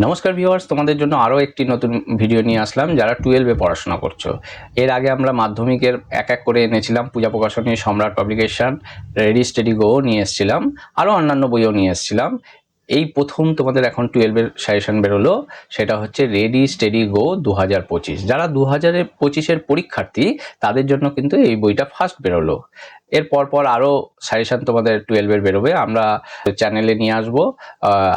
নমস্কার ভিউয়ার্স, তোমাদের জন্য আরও একটি নতুন ভিডিও নিয়ে আসলাম যারা টুয়েলভে পড়াশোনা করছ। এর আগে আমরা মাধ্যমিকের এক এক করে এনেছিলাম, পূজা প্রকাশনী, সম্রাট পাবলিকেশন, রেডি, স্টেডি, গো নিয়ে এসেছিলাম, আরও অন্যান্য বইও নিয়ে এসেছিলাম। এই প্রথম তোমাদের এখন টুয়েলভের সাজেশন বেরোলো, সেটা হচ্ছে রেডি, স্টেডি, গো দু হাজার পঁচিশ। যারা দু হাজার পঁচিশের পরীক্ষার্থী, তাদের জন্য কিন্তু এই বইটা ফার্স্ট বেরোলো। এর পর আরও সাজেশন তোমাদের টুয়েলভের বেরোবে। আমরা চ্যানেলে নিয়ে আসব।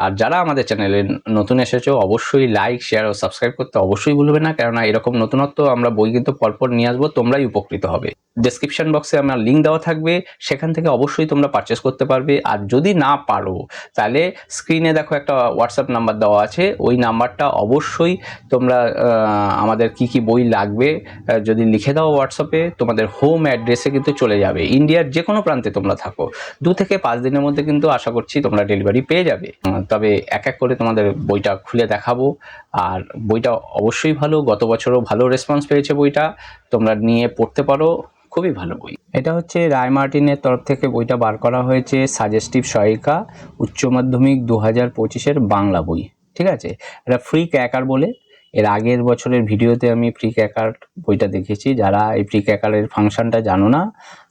আর যারা আমাদের চ্যানেলে নতুন এসেছ, অবশ্যই লাইক শেয়ার ও সাবস্ক্রাইব করতে অবশ্যই ভুলবে না। কেননা এরকম নতুনত্ব আমরা বই কিন্তু পরপর নিয়ে আসব, তোমরাই উপকৃত হবে। ডেসক্রিপশন বক্সে আমার লিঙ্ক দেওয়া থাকবে। সেখান থেকে অবশ্যই তোমরা পারচেস করতে পারবে। আর যদি না পারো, তাহলে স্ক্রিনে দেখো একটা হোয়াটসঅ্যাপ নাম্বার দেওয়া আছে। ওই নাম্বারটা অবশ্যই তোমরা আমাদের কি কি বই লাগবে যদি লিখে দাও হোয়াটসঅ্যাপে তোমাদের হোম অ্যাড্রেসে কিন্তু চলে যাবে। ইন্ডিয়ার যে কোনো প্রান্তে তোমরা থাকো। দু থেকে পাঁচ দিনের মধ্যে কিন্তু আশা করছি তোমরা ডেলিভারি পেয়ে যাবে। তবে এক এক করে তোমাদের বইটা খুলে দেখাবো। আর বইটা অবশ্যই ভালো, গত বছরও ভালো রেসপন্স পেয়েছে বইটা। তোমরা নিয়ে পড়তে পারো, খুবই ভালো বই। এটা হচ্ছে রায় মার্টিনের তরফ থেকে বইটা বার করা হয়েছে সাজেস্টিভ সহায়িকা, উচ্চ মাধ্যমিক দু হাজার পঁচিশের বাংলা বই। ঠিক আছে? এটা ফ্রি ক্যাকার বলে। এর আগের বছরের ভিডিওতে আমি ফ্রি ক্যাকার বইটা দেখেছি। যারা এই ফ্রি ক্যাকারের ফাংশনটা জানো না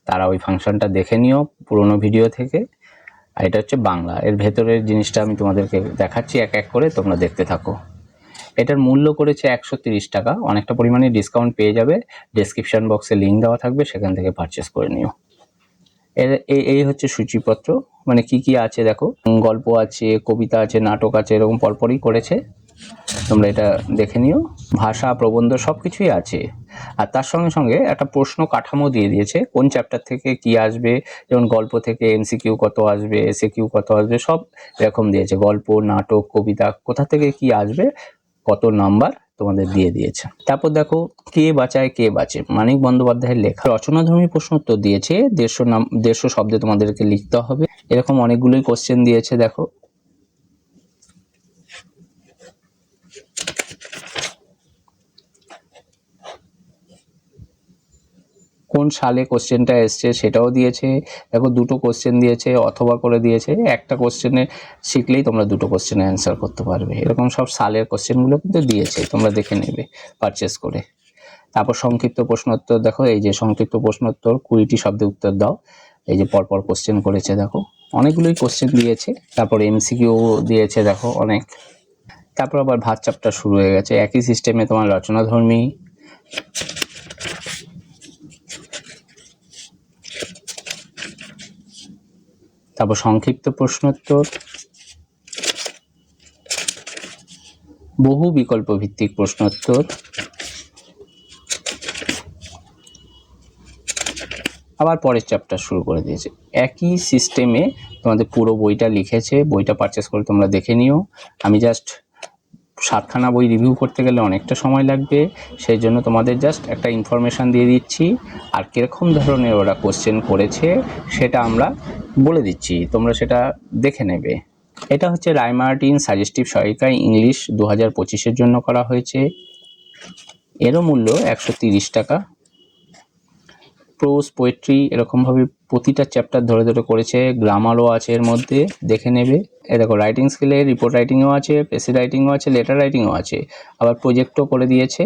তারা ওই ফাংশনটা দেখে নিও পুরোনো ভিডিও থেকে। আর এটা হচ্ছে বাংলা। এর ভেতরের জিনিসটা আমি তোমাদেরকে দেখাচ্ছি এক এক করে, তোমরা দেখতে থাকো। এটার মূল্য করেছে একশো তিরিশ টাকা। অনেকটা পরিমাণে ডিসকাউন্ট পেয়ে যাবে। ডেসক্রিপশন বক্সে লিঙ্ক দেওয়া থাকবে, সেখান থেকে পারচেস করে নিও। এর এই- এই হচ্ছে সূচিপত্র। মানে কি কি আছে দেখো? গল্প আছে, কবিতা আছে, নাটক আছে, এরকম পরপরই করেছে। তোমরা এটা দেখে নিও। ভাষা, প্রবন্ধ সব কিছুই আছে। আর তার সঙ্গে সঙ্গে একটা প্রশ্ন কাঠামো দিয়ে দিয়েছে, কোন চ্যাপ্টার থেকে কি আসবে, যেমন গল্প থেকে এমসিকিউ কত আসবে এসে কিউ কত আসবে, সব এরকম দিয়েছে। গল্প, নাটক, কবিতা, কোথা থেকে কি আসবে, কত নাম্বার তোমাদের দিয়ে দিয়েছে। তারপর দেখো, কে বাঁচায়, কে বাঁচে? মানিক বন্দ্যোপাধ্যায়ের লেখা। রচনাধর্মী প্রশ্ন উত্তর দিয়েছে, দেড়শো নাম, দেড়শো শব্দে তোমাদেরকে লিখতে হবে। এরকম অনেকগুলোই কোশ্চেন দিয়েছে, দেখো। কোন সালে কোশ্চেনটা এসছে সেটাও দিয়েছে, দেখো দুটো কোশ্চেন দিয়েছে, অথবা করে দিয়েছে, একটা কোশ্চেনে শিখলেই তোমরা দুটো কোশ্চেনে অ্যান্সার করতে পারবে। এরকম সব সালের কোশ্চেনগুলো কিন্তু দিয়েছে, তোমরা দেখে নেবে পারচেস করে। তারপর সংক্ষিপ্ত প্রশ্নোত্তর, দেখো এই যে সংক্ষিপ্ত প্রশ্নোত্তর, কুড়িটি শব্দে উত্তর দাও। এই যে পরপর কোশ্চেন করেছে, দেখো। অনেকগুলোই কোশ্চেন দিয়েছে, তারপর এমসিকিউ দিয়েছে, দেখো অনেক। তারপর আবার ভাত চাপটা শুরু হয়ে গেছে। একই সিস্টেমে তোমার রচনাধর্মী তারপর সংক্ষিপ্ত প্রশ্নোত্তর। বহু বিকল্প ভিত্তিক প্রশ্নোত্তর। আবার পরের চ্যাপ্টার শুরু করে দিয়েছে। একই সিস্টেমে তোমাদের পুরো বইটা লিখেছে, বইটা পারচেস করে তোমরা দেখে নিও। আমি জাস্ট সাতখানা বই রিভিউ করতে গেলে অনেকটা সময় লাগবে। সেই জন্য তোমাদের জাস্ট একটা ইনফরমেশান দিয়ে দিচ্ছি। আর কীরকম ধরনের ওরা কোশ্চেন করেছে, সেটা আমরা বলে দিচ্ছি। তোমরা সেটা দেখে নেবে। এটা হচ্ছে রায়মার্টিন সাজেস্টিভ সহায়িকা ইংলিশ দু হাজার পঁচিশের জন্য করা হয়েছে। এরও মূল্য একশো তিরিশ টাকা। প্রোজ পোয়েট্রি এরকমভাবে প্রতিটা চ্যাপ্টার ধরে ধরে করেছে গ্রামারও আছে এর মধ্যে, দেখে নেবে। এ দেখো রাইটিং স্কিলে রিপোর্ট রাইটিংও আছে পেসি রাইটিংও আছে লেটার রাইটিংও আছে। আবার প্রজেক্টও করে দিয়েছে।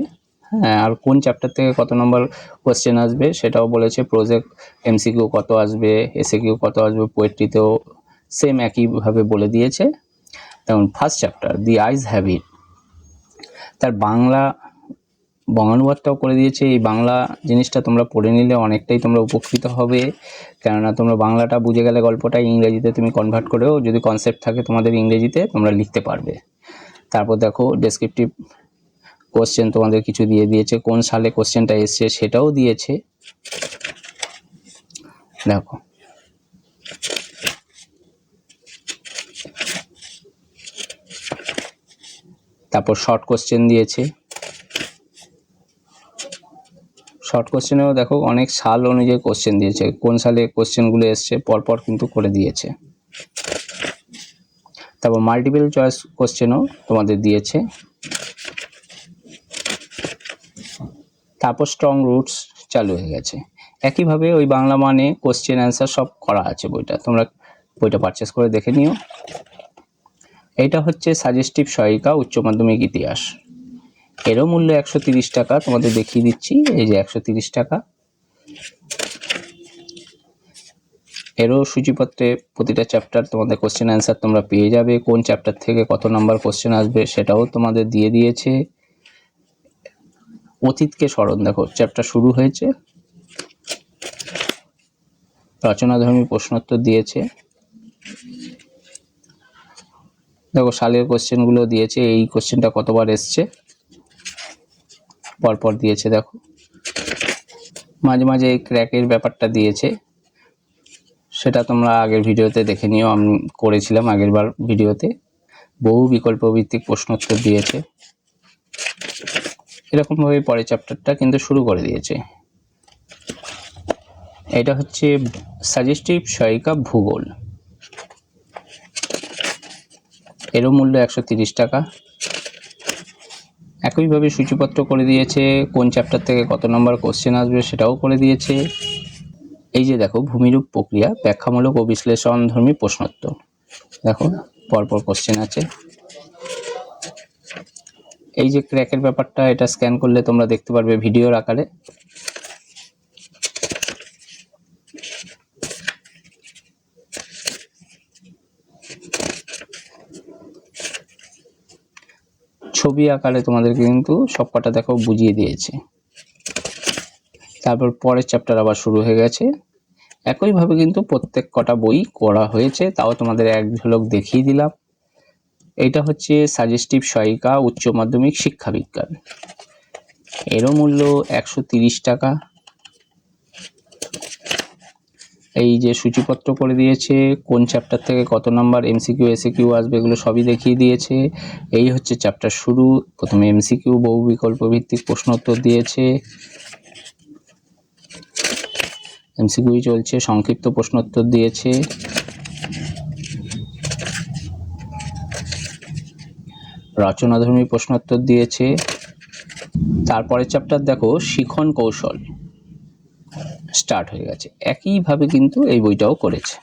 হ্যাঁ আর কোন চ্যাপ্টার থেকে কত নম্বর কোশ্চেন আসবে সেটাও বলেছে। প্রজেক্ট এমসিকিউ কত আসবে এসে কিউ কত আসবে পোয়েট্রিতেও সেম একইভাবে বলে দিয়েছে। যেমন first chapter the eyes habit তার বাংলা বঙ্গানুবাদটাও করে দিয়েছে। এই বাংলা জিনিসটা তোমরা পড়ে নিলে অনেকটাই তোমরা উপকৃত হবে। কেননা তোমরা বাংলাটা বুঝে গেলে গল্পটা ইংরেজিতে তুমি কনভার্ট করেও যদি কনসেপ্ট থাকে তোমাদের ইংরেজিতে তোমরা লিখতে পারবে। তারপর দেখো ডেসক্রিপটিভ কোশ্চেন তোমাদের কিছু দিয়ে দিয়েছে। কোন সালে কোশ্চেনটা এসছে সেটাও দিয়েছে। দেখো। তারপর শর্ট কোশ্চেন দিয়েছে। শর্ট কোশ্চেনেও দেখো, অনেক সাল অনুযায়ী কোশ্চেন দিয়েছে। কোন সালে কোশ্চেনগুলো এসছে, পরপর কিন্তু করে দিয়েছে। তারপর মাল্টিপল চয়েস কোশ্চেনও তোমাদের দিয়েছে। তারপর স্ট্রং রুটস চালু হয়ে গেছে। একইভাবে ওই বাংলা মানে কোশ্চেন অ্যান্সার সব করা আছে বইটা। তোমরা বইটা পারচেস করে দেখে নিও। এইটা হচ্ছে সাজেস্টিভ সহায়িকা, উচ্চ মাধ্যমিক ইতিহাস। এরও মূল্য একশো টাকা, তোমাদের দেখিয়ে দিচ্ছি, এই যে একশো টাকা। এরও সূচিপত্রে প্রতিটা চ্যাপ্টার তোমাদের কোশ্চেন অ্যান্সার তোমরা পেয়ে যাবে, কোন চ্যাপ্টার থেকে কত নাম্বার কোশ্চেন আসবে সেটাও তোমাদের দিয়ে দিয়েছে। অতীতকে স্মরণ দেখো চ্যাপ্টার শুরু হয়েছে। রচনাধর্মী প্রশ্নোত্তর দিয়েছে। দেখো সালের কোশ্চেনগুলো দিয়েছে, এই কোশ্চেনটা কতবার এসছে? পরপর দিয়েছে, দেখো। মাঝে মাঝে এই ক্র্যাকের ব্যাপারটা দিয়েছে। সেটা তোমরা আগের ভিডিওতে দেখে নিও, আমি করেছিলাম আগের বার ভিডিওতে। বহু বিকল্প ভিত্তিক প্রশ্নোত্তর দিয়েছে। এরকমভাবে পরের চ্যাপ্টারটা কিন্তু শুরু করে দিয়েছে। এটা হচ্ছে সাজেস্টিভ সহায়িকা ভূগোল। এরও মূল্য একশো টাকা। একইভাবে সূচিপত্র করে দিয়েছে, কোন চ্যাপ্টার থেকে কত নম্বর কোশ্চেন আসবে সেটাও করে দিয়েছে। এই যে দেখো, ভূমিরূপ প্রক্রিয়া, ব্যাখ্যামূলক ও বিশ্লেষণধর্মী প্রশ্নোত্তর। দেখো, পরপর কোশ্চেন আছে। এই যে ক্র্যাকের ব্যাপারটা, এটা স্ক্যান করলে তোমরা দেখতে পারবে ভিডিওর আকারে। ছবি আকারে তোমাদেরকে কিন্তু সব কটা দেখো বুঝিয়ে দিয়েছে। তারপর পরের চ্যাপ্টার আবার শুরু হয়ে গেছে। একইভাবে কিন্তু প্রত্যেক কটা বই করা হয়েছে, তাও তোমাদের এক ঝলক দেখিয়ে দিলাম। এটা হচ্ছে সাজেস্টিভ সহায়িকা, উচ্চ মাধ্যমিক শিক্ষা বিজ্ঞান। এরও মূল্য একশো টাকা। এই যে সূচিপত্র করে দিয়েছে, কোন চ্যাপ্টার থেকে কত নাম্বার এমসিকিউ এসিকিউ আসবে, এগুলো সবই দেখিয়ে দিয়েছে। এই হচ্ছে চ্যাপ্টার শুরু। প্রথমে এমসিকিউ বহু বিকল্প ভিত্তিক প্রশ্ন উত্তর দিয়েছে। এমসিকিউ চলছে, সংক্ষিপ্ত প্রশ্নোত্তর দিয়েছে। রচনাধর্মী প্রশ্নোত্তর দিয়েছে। তারপরের চ্যাপ্টার দেখো, শিখন কৌশল। স্টার্ট হয়ে গেছে। একইভাবে কিন্তু এই বইটাও করেছে।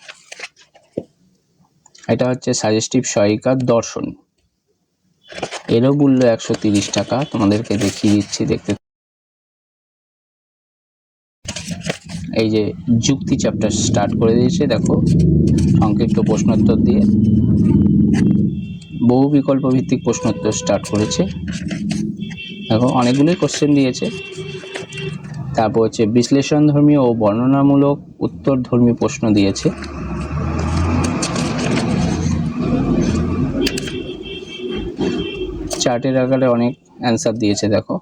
এটা হচ্ছে সাজেস্টিভ সহায়িকার দর্শন। এরও মূল্য একশো টাকা। তোমাদেরকে দেখিয়ে দিচ্ছি, দেখতে এই যে যুক্তি চ্যাপ্টার স্টার্ট করে দিয়েছে, দেখো। সংক্ষিপ্ত প্রশ্নোত্তর দিয়ে। বহু বিকল্প ভিত্তিক প্রশ্নোত্তর স্টার্ট করেছে। দেখো, অনেকগুলোই কোশ্চেন দিয়েছে। তারপর হচ্ছে বিশ্লেষণ ধর্মী ও বর্ণনামূলক উত্তর ধর্মী প্রশ্ন দিয়েছে। চার্টের আকারে অনেক অ্যান্সার দিয়েছে, দেখো।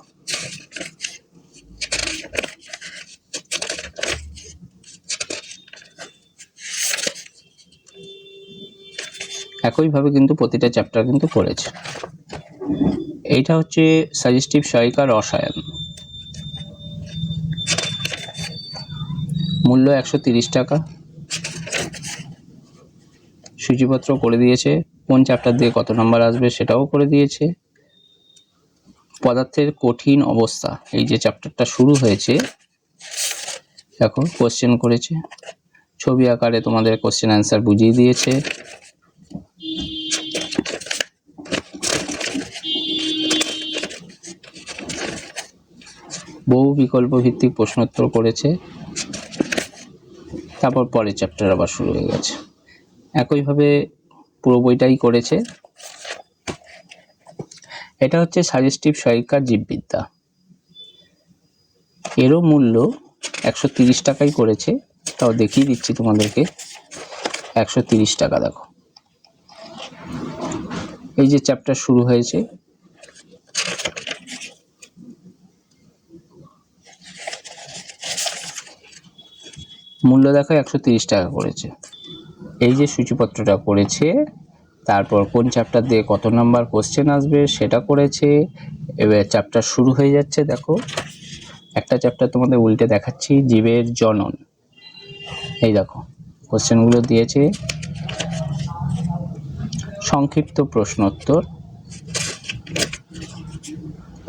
একইভাবে কিন্তু প্রতিটা চ্যাপ্টার কিন্তু করেছে। এইটা হচ্ছে সাজেস্টিভ সহায়িকা রসায়ন। মূল্য একশো টাকা। সূচিপত্র করে দিয়েছে, কোন চ্যাপ্টার দিয়ে কত নম্বর আসবে সেটাও করে দিয়েছে। পদার্থের কঠিন অবস্থা, এই যে চ্যাপ্টারটা শুরু হয়েছে দেখো কোশ্চেন করেছে। ছবি আকারে তোমাদের কোশ্চেন অ্যান্সার বুঝিয়ে দিয়েছে। বহু বিকল্প ভিত্তিক প্রশ্নোত্তর করেছে। তারপর পরের চ্যাপ্টার আবার শুরু হয়ে গেছে। একইভাবে পুরো বইটাই করেছে। এটা হচ্ছে সাজেস্টিভ সহায়িকার জীববিদ্যা। এরও মূল্য একশো তিরিশ টাকাই করেছে। তাও দেখিয়ে দিচ্ছি তোমাদেরকে। একশো তিরিশ টাকা, দেখো। এই যে চ্যাপ্টার শুরু হয়েছে মূল্য দেখো একশো টাকা করেছে। এই যে সূচিপত্রটা করেছে, তারপর কোন চ্যাপ্টার দিয়ে কত নাম্বার কোশ্চেন আসবে সেটা করেছে, এবার চ্যাপ্টার শুরু হয়ে যাচ্ছে, দেখো। একটা চ্যাপ্টার তোমাদের উল্টে দেখাচ্ছি, জীবের জনন। এই দেখো কোশ্চেনগুলো দিয়েছে। সংক্ষিপ্ত প্রশ্নোত্তর।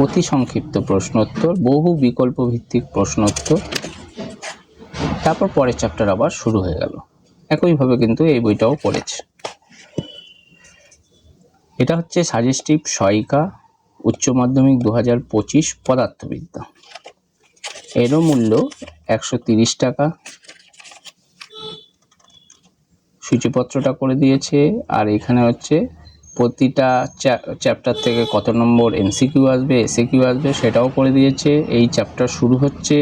অতি সংক্ষিপ্ত প্রশ্নোত্তর, বহু বিকল্প ভিত্তিক প্রশ্নোত্তর। তারপর পরের চ্যাপ্টার আবার শুরু হয়ে গেল। একইভাবে কিন্তু এই বইটাও পড়েছে। এটা হচ্ছে সাজেস্টিভ সহায়িকা উচ্চ মাধ্যমিক দু হাজার পঁচিশ পদার্থবিদ্যা। এরও মূল্য একশো তিরিশ টাকা। সূচিপত্রটা করে দিয়েছে, আর এখানে হচ্ছে প্রতিটা চ্যাপ্টার থেকে কত নম্বর এমসিকিউ আসবে এসিকিউ আসবে সেটাও করে দিয়েছে। এই চ্যাপ্টার শুরু হচ্ছে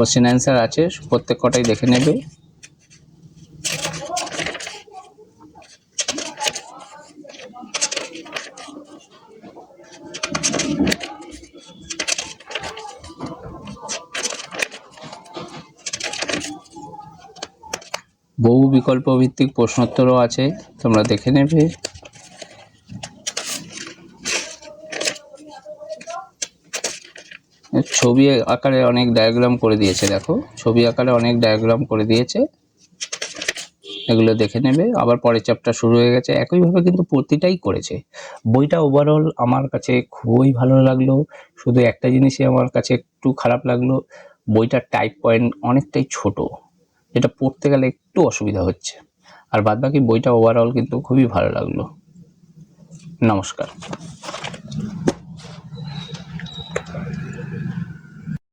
কোশ্চেন অ্যান্সার আছে, প্রত্যেক কটাই দেখে নেবে। বহু বিকল্প ভিত্তিক প্রশ্নোত্তরও আছে, তোমরা দেখে নেবে। ছবি আকারে অনেক ডায়াগ্রাম করে দিয়েছে, দেখো। ছবি আকারে অনেক ডায়াগ্রাম করে দিয়েছে। এগুলো দেখে নেবে। আবার পরের চ্যাপ্টার শুরু হয়ে গেছে। একইভাবে কিন্তু প্রতিটাই করেছে। বইটা ওভারঅল আমার কাছে খুবই ভালো লাগল। শুধু একটা জিনিসই আমার কাছে একটু খারাপ লাগল। বইটার টাইপ পয়েন্ট অনেকটাই ছোট। যেটা পড়তে গেলে একটু অসুবিধা হচ্ছে। আর বাদবাকি বইটা ওভারঅল কিন্তু খুবই ভালো লাগল। নমস্কার।